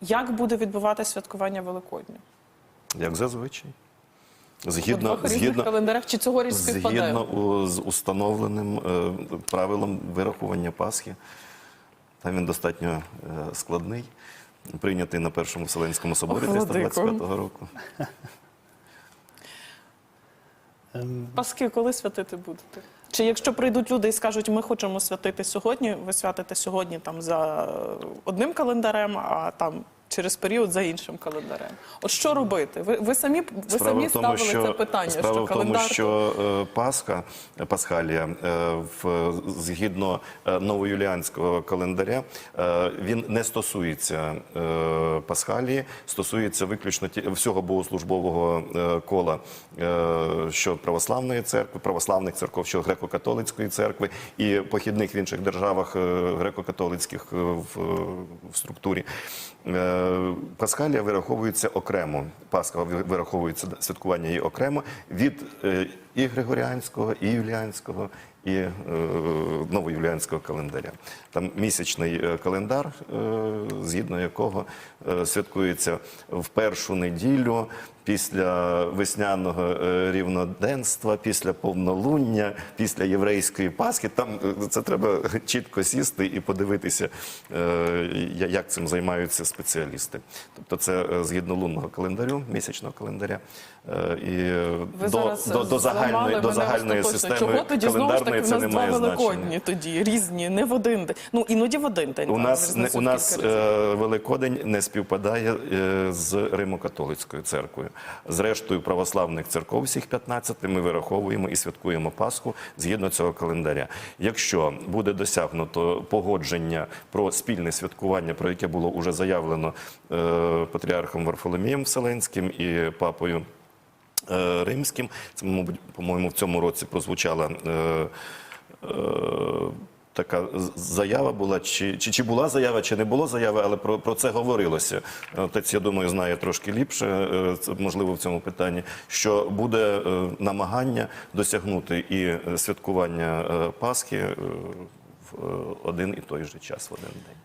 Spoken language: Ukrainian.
Як буде відбуватися святкування Великодня? Як зазвичай. Згідно, двох згідно, календарях чи цьогоріч співпадає? згідно з установленим е, правилом вирахування Пасхи. Там він достатньо е, складний, прийнятий на Першому Вселенському соборі Ох, Владико. 325 року. Паски коли святити будете? Чи якщо прийдуть люди і скажуть, ми хочемо святити сьогодні, ви святите сьогодні там за одним календарем, а там через період за іншим календарем. От що робити? Ви, ви самі ви самі ставили це питання, справа що в тому, календар що е, Пасха, е, Пасхалія, е, в, згідно е, новоюліанського календаря, е, він не стосується е, Пасхалії, стосується виключно ті- всього богослужбового е, кола, е, що православної церкви, православних церков, що греко-католицької церкви і похідних в інших державах е, греко-католицьких е, в, в структурі. Е, Пасхалія вираховується окремо. Пасха вираховується святкування її окремо від е, і Григоріанського, і Юліанського, і е, новоюліанського календаря. Там місячний е, календар, згідно якого святкується в першу неділю після весняного е, рівноденства, після повнолуння, після єврейської Пасхи. Там е, це треба чітко сісти і подивитися, е, як цим займаються спеціалісти. Тобто, це згідно лунного календарю, місячного календаря. І Ви до, до, до загальної, до загальної системи Чого тоді знову ж таки календарної в нас два великодні тоді різні, не в один день. Ну іноді в один день. У так, нас, не, у нас е, Великодень не співпадає е, з Римо-католицькою церквою. Зрештою, православних церков всіх 15 ми вираховуємо і святкуємо Пасху згідно цього календаря. Якщо буде досягнуто погодження про спільне святкування, про яке було уже заявлено е, патріархом Варфоломієм Вселенським і папою. е, Римським, це, по-моєму, в цьому році прозвучала е, така заява була, чи, чи, чи була заява, чи не було заяви, але про, про це говорилося. Отець, я думаю, знає трошки ліпше, е, можливо, в цьому питанні, що буде е, намагання досягнути і е, святкування е, Пасхи е, в е, один і той же час, в один день.